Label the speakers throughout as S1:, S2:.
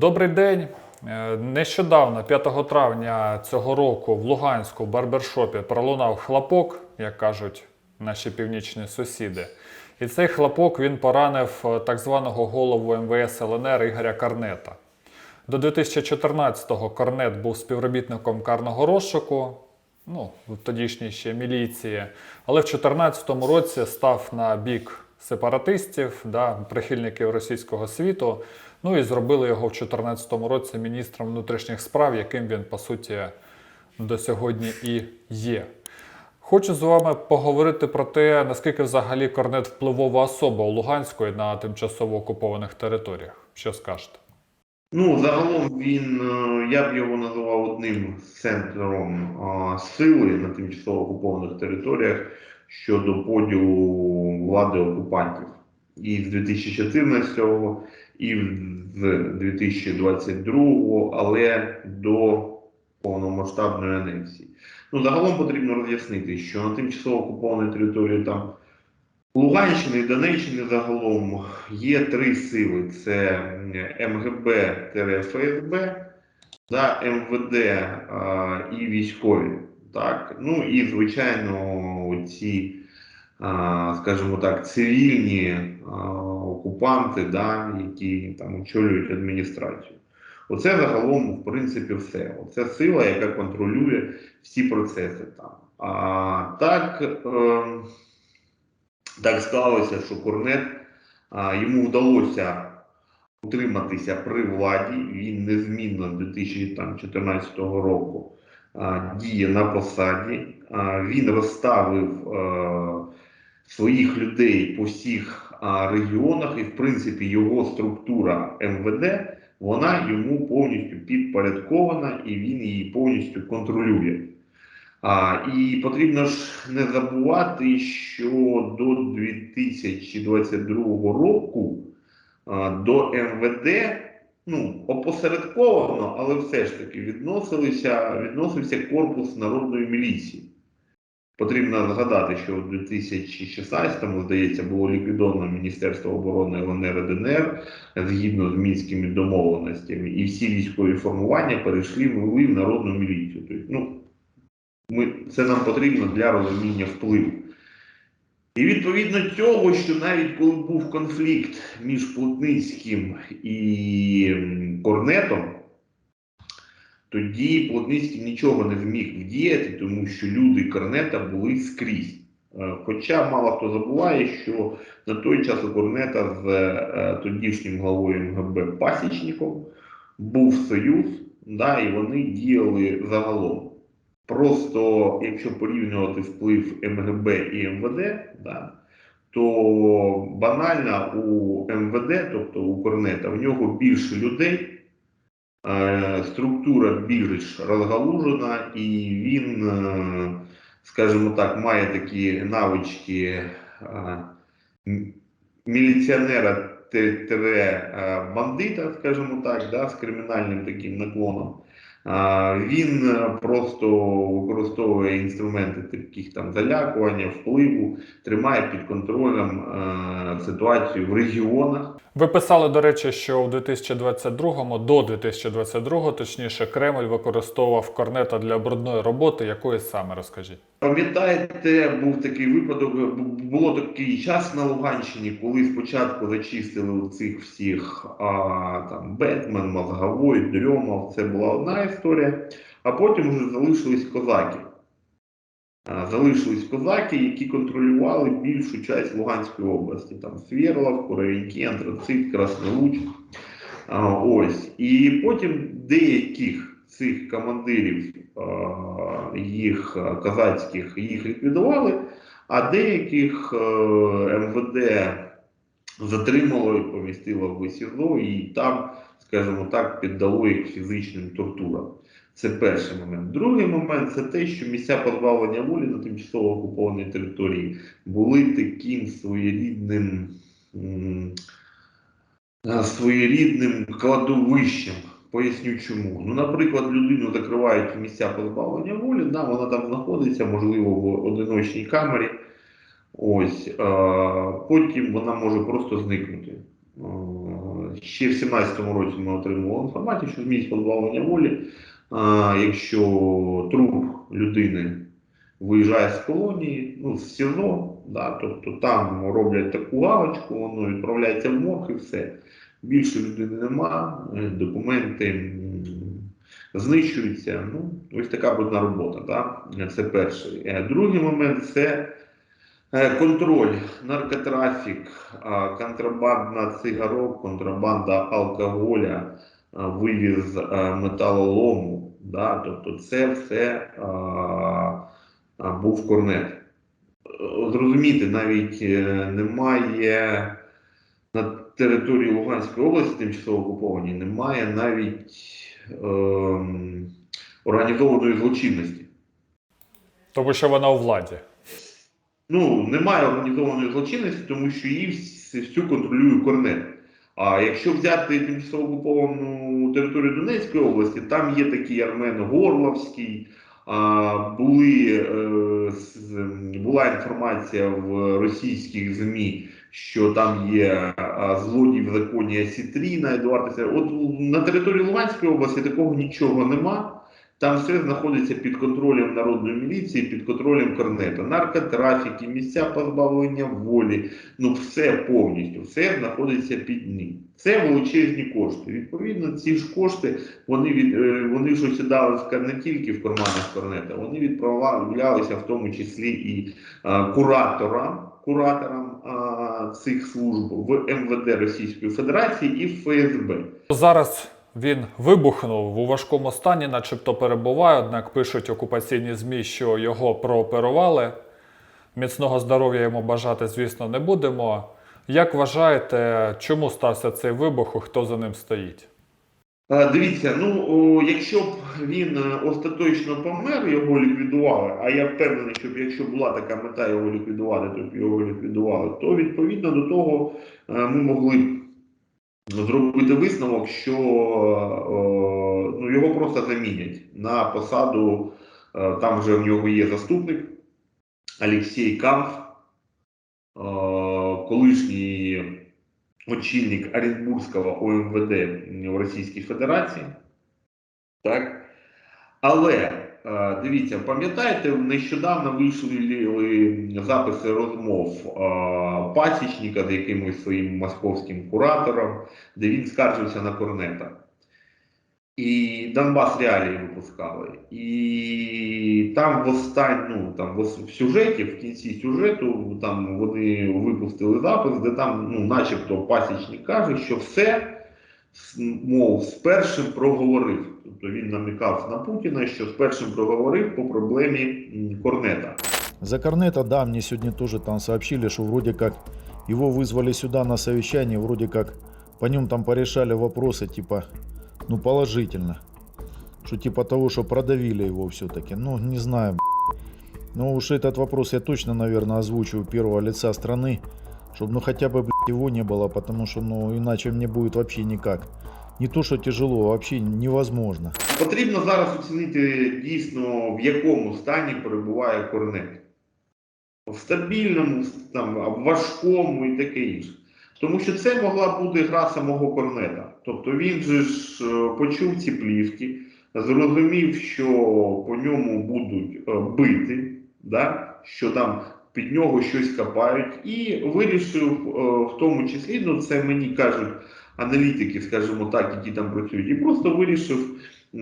S1: Добрий день. Е, Нещодавно, 5 травня цього року, в Луганську в барбершопі пролунав хлопок, як кажуть наші північні сусіди. І цей хлопок він поранив е, так званого голову МВС ЛНР Ігоря Карнета. До 2014-го Корнет був співробітником карного розшуку, ну, в тодішній ще міліції, але в 2014 році став на бік сепаратистів, да, прихильників російського світу. Ну і зробили його в 2014 році міністром внутрішніх справ, яким він по суті до сьогодні і є. Хочу з вами поговорити про те, наскільки взагалі Корнет впливова особа у Луганську і на тимчасово окупованих територіях. Що скажете?
S2: Ну, загалом він, е, я б його називав одним з центром а, сили на тимчасово окупованих територіях щодо поділу влади окупантів. І з 2014-го, і з 2022-го, але до повномасштабної анексії. Ну, загалом потрібно роз'яснити, що на тимчасово окупованій території там Луганщини і Донеччини загалом є три сили: це МГБ-ФСБ, да, МВД а, і військові. Так? Ну і, звичайно, ці, скажімо так, цивільні окупанти, да, які там очолюють адміністрацію. Оце загалом, в принципі, все. Оце сила, яка контролює всі процеси там. А так. Е, так склалося, що Корнет а, йому вдалося утриматися при владі. Він незмінно з 2014 року а, діє на посаді. Він розставив своїх людей по всіх регіонах, і в принципі його структура МВД вона йому повністю підпорядкована і він її повністю контролює. А, і потрібно ж не забувати, що до 2022 року а, до МВД ну, опосередковано, але все ж таки відносилися, відносився корпус народної міліції. Потрібно згадати, що в 2016-му, здається, було ліквідовано Міністерство оборони ЛНР і ДНР згідно з мінськими домовленостями, і всі військові формування перейшли в народну міліцію. Тобто, ну, ми, це нам потрібно для розуміння впливу. І відповідно цього, що навіть коли був конфлікт між Плотницьким і Корнетом, тоді Плотницький нічого не зміг вдіяти, тому що люди Корнета були скрізь. Е, Хоча мало хто забуває, що на той час у Корнета з е, тодішнім главою МГБ Пасічником був союз, да, і вони діяли загалом. Просто якщо порівнювати вплив МГБ і МВД, да, то банально у МВД, тобто у Корнета, в нього більше людей, е, структура більш розгалужена, і він, е, скажімо так, має такі навички е, міліціонера е, бандита, скажімо так, да, з кримінальним таким наклоном. Він е, просто використовує інструменти таких там залякування, впливу, тримає під контролем е, ситуацію в регіонах.
S1: Ви писали, до речі, що у 2022-му, до 2022-го, точніше, Кремль використовував Корнета для брудної роботи. Якої саме розкажіть?
S2: Пам'ятаєте, був такий випадок, бу- було такий час на Луганщині, коли спочатку зачистили цих всіх а, там Бетмен, Мозговой, Дрьомов, це була одна історія, а потім вже залишились козаки. Залишились козаки, які контролювали більшу часть Луганської області, там Свєрлов, Коровіньки, Антрацит, Краснолуч. Ось. І потім деяких цих командирів їх а, козацьких їх ліквідували, а деяких е, МВД затримало і помістило в СІЗО, і там, скажімо так, піддало їх фізичним тортурам. Це перший момент. Другий момент це те, що місця позбавлення волі на тимчасово окупованій території були таким своєрідним, своєрідним кладовищем. Поясню чому. Ну, наприклад, людину закривають місця позбавлення волі, да, вона там знаходиться, можливо, в одиночній камері. Ось, е, потім вона може просто зникнути. Ще в 17-му році ми отримували інформацію, що зміст позбавлення волі, якщо труп людини виїжджає з колонії, ну, з СІЗО, да, тобто там роблять таку галочку, воно відправляється в морг і все. Більше людини нема, е, документи знищуються. Ну, ось така брудна робота. Да? Це перший. Е, Другий момент це контроль, наркотрафік, контрабанда цигарок, контрабанда алкоголя, вивіз е, металолому. Да? Тобто це все а, був корнет. Е, Зрозуміти, навіть е, немає на території Луганської області, тимчасово окупованій, немає навіть ем, організованої злочинності.
S1: Тому що вона у владі.
S2: Ну, немає організованої злочинності, тому що її всю контролює корнет. А якщо взяти тимчасово окуповану територію Донецької області, там є такий Армен Горловський, а, були, е, була інформація в російських ЗМІ, що там є злодій в законі Сітріна, Едуард Сер. От на території Луганської області такого нічого нема. Там все знаходиться під контролем народної міліції, під контролем корнета. Наркотрафіки, місця позбавлення волі, ну все повністю, все знаходиться під ним. Це величезні кошти. Відповідно, ці ж кошти вони від е, вони ж осідали не тільки в карманах корнета, вони відправлялися в тому числі і е, кураторам, кураторам е, цих служб в МВД Російської Федерації і в ФСБ.
S1: Зараз він вибухнув у важкому стані, начебто перебуває, однак пишуть окупаційні ЗМІ, що його прооперували. Міцного здоров'я йому бажати, звісно, не будемо. Як вважаєте, чому стався цей вибух і хто за ним стоїть?
S2: Е, Дивіться, ну якщо б він е, остаточно помер, його ліквідували. А я впевнений, що якщо була така мета його ліквідувати, то б його ліквідували. То відповідно до того е, ми могли б зробити висновок, що е, ну, його просто замінять на посаду. е, Там вже в нього є заступник Олексій Камф, е, колишній очільник Оренбурзького ОМВД в Російській Федерації. Так? Але дивіться, пам'ятаєте, нещодавно вийшли записи розмов е, Пасічника з якимось своїм московським куратором, де він скаржився на корнета. І Донбас реалії випускали. І там в останню, ну, там в, сюжеті, в кінці сюжету, там вони випустили запис, де там, ну, начебто, пасічник каже, що все, мов, з першим проговорив. Тобто він намікав на Путіна, що з першим проговорив по проблемі м, корнета.
S3: За Корнета, да, мне сегодня тоже там сообщили, что вроде как его вызвали сюда на совещание, вроде как по нем там порешали вопросы, типа, ну положительно. Что типа того, что продавили его все-таки. Ну, не знаю, б***ь. Но уж этот вопрос я точно, наверное, озвучу у первого лица страны, чтобы ну хотя бы, блядь, его не было, потому что, ну, иначе мне будет вообще никак. Не то, что тяжело, а вообще невозможно.
S2: Потрібно зараз оцінити дійсно, в якому стані перебуває корнет. В стабільному, там, а в важкому і таке інше. Тому що це могла бути гра самого корнета. Тобто він же ж е, почув ці плівки, зрозумів, що по ньому будуть е, бити, да? що там під нього щось копають, і вирішив е, в тому числі, ну це мені кажуть аналітики, скажімо так, які там працюють, і просто вирішив е,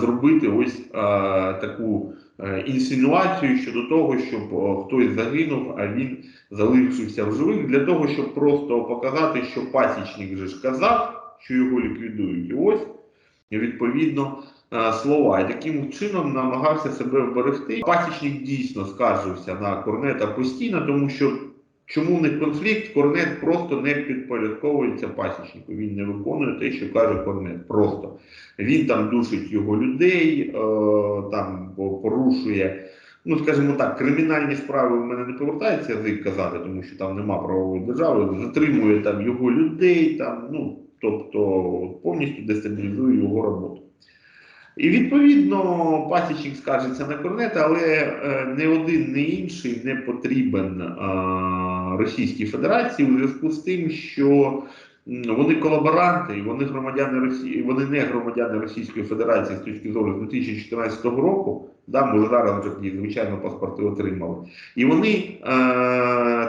S2: зробити ось е, таку інсинуацію щодо того, щоб хтось загинув, а він залишився в живих, для того, щоб просто показати, що пасічник же ж казав, що його ліквідують. І ось відповідно е, слова. І таким чином намагався себе вберегти. Пасічник дійсно скаржився на корнета постійно, тому що чому них конфлікт? Корнет просто не підпорядковується пасічнику. Він не виконує те, що каже корнет. Просто він там душить його людей, е, там порушує. Ну, скажімо так, кримінальні справи в мене не повертається язик казати, тому що там нема правової держави, затримує там його людей, там, ну, тобто повністю дестабілізує його роботу. І відповідно пасічник скаржиться на корнета, але е, не один, не інший не потрібен е, Російській Федерації у зв'язку з тим, що вони колаборанти, вони громадяни Росії, вони не громадяни Російської Федерації з точки зору 2014 року. Да, може зараз вже звичайно паспорти отримали. І вони е,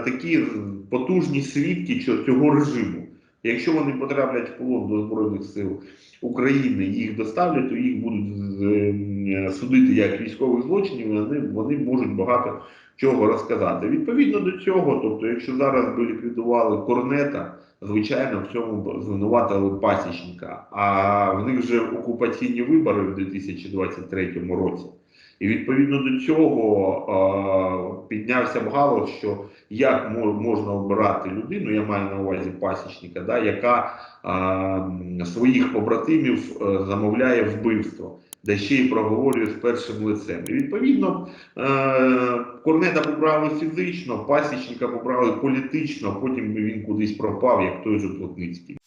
S2: такі потужні свідки цього режиму. Якщо вони потраплять в полон до Збройних сил України, їх доставлять, то їх будуть е, судити як військових злочинів, і вони, вони можуть багато чого розказати. Відповідно до цього, тобто, якщо зараз би ліквідували корнета, звичайно, в цьому звинуватили пасічника. А в них вже окупаційні вибори в 2023 році. І відповідно до цього е, піднявся б галас, що як мо- можна обирати людину, я маю на увазі пасічника, да, яка е, своїх побратимів е, замовляє вбивство, де ще й проговорює з першим лицем. І відповідно е, корнета побрали фізично, пасічника побрали політично, потім він кудись пропав, як той же Плотницький.